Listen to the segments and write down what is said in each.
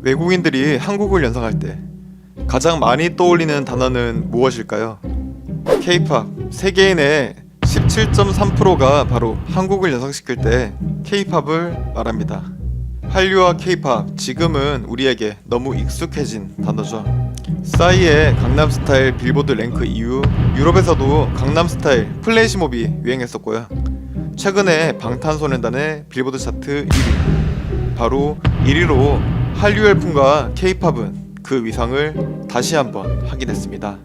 외국인들이 한국을 연상할 때 가장 많이 떠올리는 단어는 무엇일까요? K-팝 세계인의 17.3%가 바로 한국을 연상시킬 때 K-팝을 말합니다. 한류와 K-팝 지금은 우리에게 너무 익숙해진 단어죠. 싸이의 강남스타일 빌보드 랭크 이후 유럽에서도 강남스타일 플래시몹이 유행했었고요. 최근에 방탄소년단의 빌보드 차트 1위 바로 1위로 한류 열풍과 K-팝은 그 위상을 다시 한번 확인했습니다.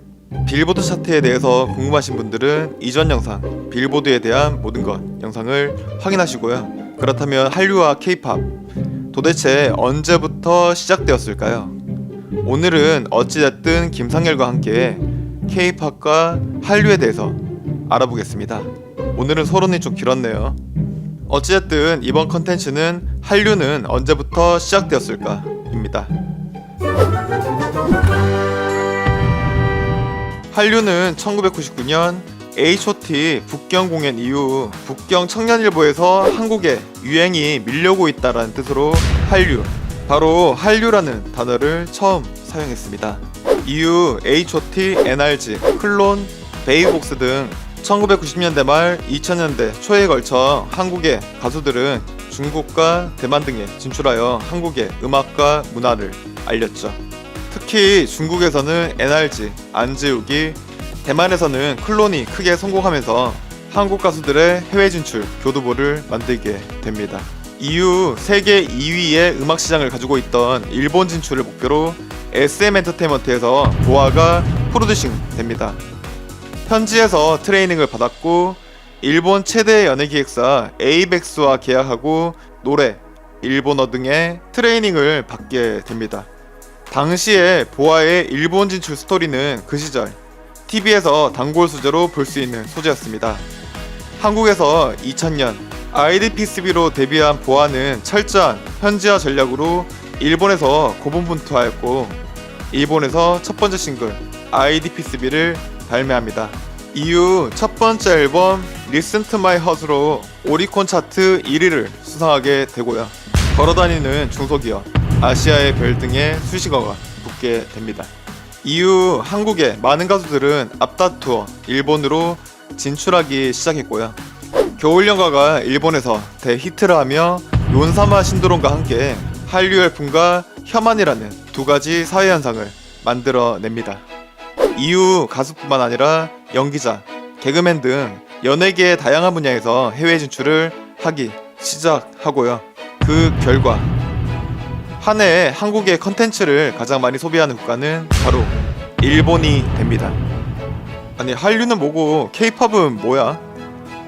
빌보드 차트에 대해서 궁금하신 분들은 이전 영상 빌보드에 대한 모든 것 영상을 확인하시고요. 그렇다면 한류와 K-팝 도대체 언제부터 시작되었을까요? 오늘은 어찌됐든 김상열과 함께 K-팝과 한류에 대해서 알아보겠습니다. 오늘은 소론이 좀 길었네요. 어찌됐든 이번 컨텐츠는 한류는 언제부터 시작되었을까 입니다. 한류는 1999년 H.O.T 북경 공연 이후 북경 청년일보에서 한국에 유행이 밀려오고 있다라는 뜻으로 한류 바로 한류라는 단어를 처음 사용했습니다. 이후 H.O.T, NRG, 클론, 베이복스 등 1990년대 말 2000년대 초에 걸쳐 한국의 가수들은 중국과 대만 등에 진출하여 한국의 음악과 문화를 알렸죠. 특히 중국에서는 NRG, 안재욱이 대만에서는 클론이 크게 성공하면서 한국 가수들의 해외 진출 교두보를 만들게 됩니다. 이후 세계 2위의 음악 시장을 가지고 있던 일본 진출을 목표로 SM 엔터테인먼트에서 보아가 프로듀싱 됩니다. 현지에서 트레이닝을 받았고 일본 최대 연예 기획사 에이벡스와 계약하고 노래, 일본어 등의 트레이닝을 받게 됩니다. 당시에 보아의 일본 진출 스토리는 그 시절 TV에서 단골 소재로 볼 수 있는 소재였습니다. 한국에서 2000년 아이디피스비로 데뷔한 보아는 철저한 현지화 전략으로 일본에서 고분분투하였고 일본에서 첫 번째 싱글 아이디피스비를 발매합니다. 이후 첫 번째 앨범 Listen to My Heart로 오리콘 차트 1위를 수상하게 되고요. 걸어다니는 중소기업 아시아의 별 등의 수식어가 붙게 됩니다. 이후 한국의 많은 가수들은 앞다투어 일본으로 진출하기 시작했고요. 겨울연가가 일본에서 대히트를 하며 론사마 신드롬과 함께 한류 열풍과 혐한이라는 두 가지 사회 현상을 만들어냅니다. 이후 가수뿐만 아니라 연기자, 개그맨 등 연예계의 다양한 분야에서 해외 진출을 하기 시작하고요. 그 결과 한 해에 한국의 컨텐츠를 가장 많이 소비하는 국가는 바로 일본이 됩니다. 아니 한류는 뭐고 케이팝은 뭐야?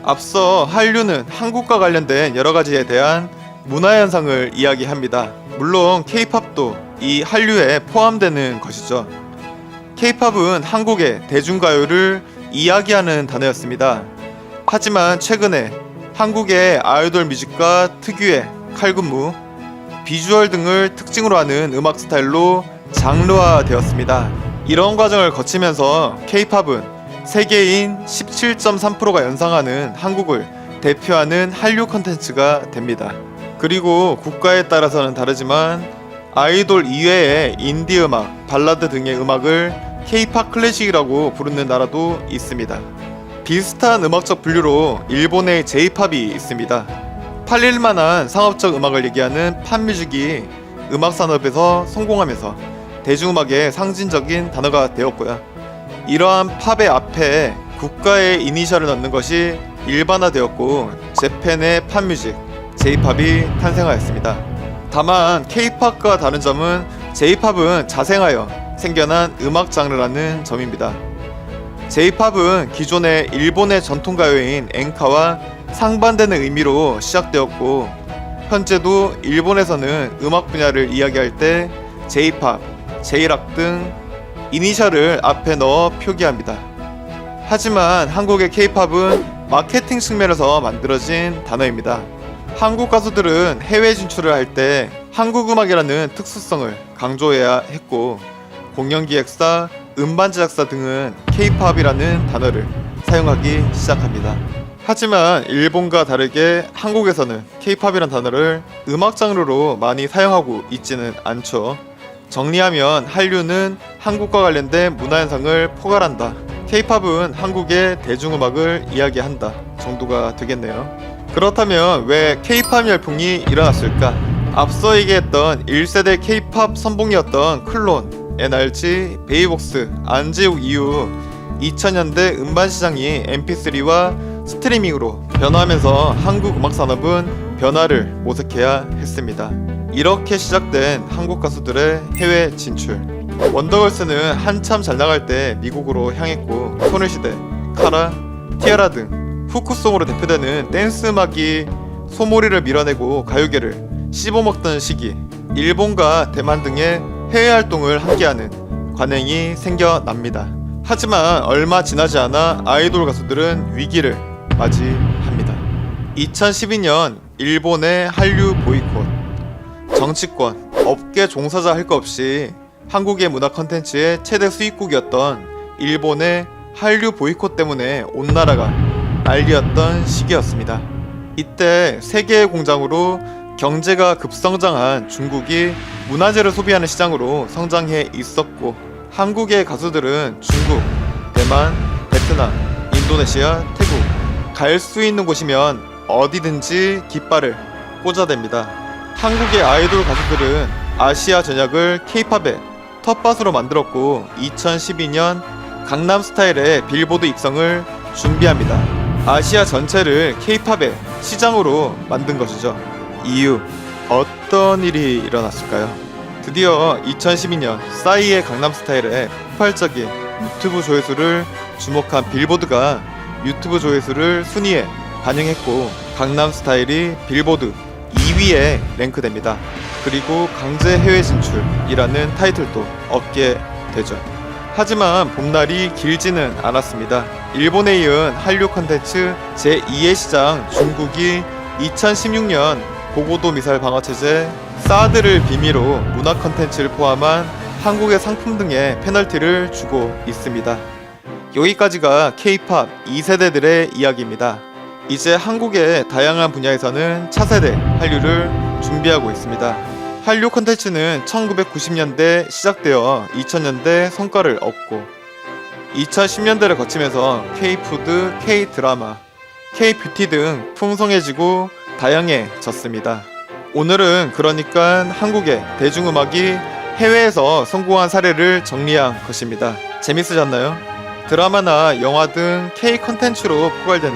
앞서 한류는 한국과 관련된 여러 가지에 대한 문화 현상을 이야기합니다. 물론 케이팝도 이 한류에 포함되는 것이죠. 케이팝은 한국의 대중가요를 이야기하는 단어였습니다. 하지만 최근에 한국의 아이돌 뮤직과 특유의 칼군무, 비주얼 등을 특징으로 하는 음악 스타일로 장르화 되었습니다. 이런 과정을 거치면서 케이팝은 세계인 17.3%가 연상하는 한국을 대표하는 한류 컨텐츠가 됩니다. 그리고 국가에 따라서는 다르지만 아이돌 이외의 인디 음악, 발라드 등의 음악을 케이팝 클래식이라고 부르는 나라도 있습니다. 비슷한 음악적 분류로 일본의 J-팝이 있습니다. 팔릴 만한 상업적 음악을 얘기하는 팝뮤직이 음악 산업에서 성공하면서 대중음악의 상징적인 단어가 되었고요. 이러한 팝의 앞에 국가의 이니셜을 넣는 것이 일반화되었고 재팬의 팝뮤직, J-팝이 탄생하였습니다. 다만 K-팝과 다른 점은 J-팝은 자생하여 생겨난 음악 장르라는 점입니다. J-팝은 기존의 일본의 전통 가요인 엔카와 상반되는 의미로 시작되었고 현재도 일본에서는 음악 분야를 이야기할 때 J-팝, J-락 등 이니셜을 앞에 넣어 표기합니다. 하지만 한국의 K-팝은 마케팅 측면에서 만들어진 단어입니다. 한국 가수들은 해외 진출을 할 때 한국 음악이라는 특수성을 강조해야 했고 공연 기획사, 음반 제작사 등은 K-팝이라는 단어를 사용하기 시작합니다. 하지만 일본과 다르게 한국에서는 K-팝이란 단어를 음악 장르로 많이 사용하고 있지는 않죠. 정리하면 한류는 한국과 관련된 문화 현상을 포괄한다. K-팝은 한국의 대중음악을 이야기한다. 정도가 되겠네요. 그렇다면 왜 K-팝 열풍이 일어났을까? 앞서 얘기했던 1세대 K-팝 선봉이었던 클론, NRG, 베이복스, 안재욱 이후 2000년대 음반 시장이 MP3와 스트리밍으로 변화하면서 한국 음악 산업은 변화를 모색해야 했습니다. 이렇게 시작된 한국 가수들의 해외 진출. 원더걸스는 한참 잘 나갈 때 미국으로 향했고 소녀시대, 카라, 티아라 등 후크송으로 대표되는 댄스 음악이 소몰이를 밀어내고 가요계를 씹어먹던 시기 일본과 대만 등의 해외 활동을 함께하는 관행이 생겨납니다. 하지만 얼마 지나지 않아 아이돌 가수들은 위기를 맞이합니다. 2012년 일본의 한류 보이콧 정치권, 업계 종사자 할 것 없이 한국의 문화 컨텐츠의 최대 수입국이었던 일본의 한류 보이콧 때문에 온 나라가 난리였던 시기였습니다. 이때 세계의 공장으로 경제가 급성장한 중국이 문화재를 소비하는 시장으로 성장해 있었고 한국의 가수들은 중국, 대만, 베트남, 인도네시아, 태국 갈 수 있는 곳이면 어디든지 깃발을 꽂아댑니다. 한국의 아이돌 가수들은 아시아 전역을 K-팝의 텃밭으로 만들었고 2012년 강남 스타일의 빌보드 입성을 준비합니다. 아시아 전체를 K-팝의 시장으로 만든 것이죠. 이유 어떤 일이 일어났을까요? 드디어 2012년 싸이의 강남 스타일의 폭발적인 유튜브 조회수를 주목한 빌보드가 유튜브 조회수를 순위에 반영했고 강남 스타일이 빌보드 2위에 랭크됩니다. 그리고 강제 해외 진출이라는 타이틀도 얻게 되죠. 하지만 봄날이 길지는 않았습니다. 일본에 이은 한류 컨텐츠 제2의 시장 중국이 2016년 고고도 미사일 방어 체제 사드를 비미로 문화 컨텐츠를 포함한 한국의 상품 등의 페널티를 주고 있습니다. 여기까지가 K-팝 2세대들의 이야기입니다. 이제 한국의 다양한 분야에서는 차세대 한류를 준비하고 있습니다. 한류 콘텐츠는 1990년대 시작되어 2000년대 성과를 얻고 2010년대를 거치면서 K-푸드, K-드라마, K-뷰티 등 풍성해지고 다양해졌습니다. 오늘은 그러니까 한국의 대중음악이 해외에서 성공한 사례를 정리한 것입니다. 재밌으셨나요? 드라마나 영화 등 K 컨텐츠로 포괄되는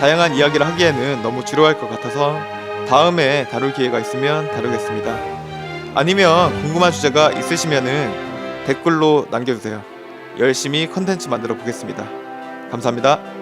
다양한 이야기를 하기에는 너무 지루할 것 같아서 다음에 다룰 기회가 있으면 다루겠습니다. 아니면 궁금한 주제가 있으시면은 댓글로 남겨주세요. 열심히 컨텐츠 만들어 보겠습니다. 감사합니다.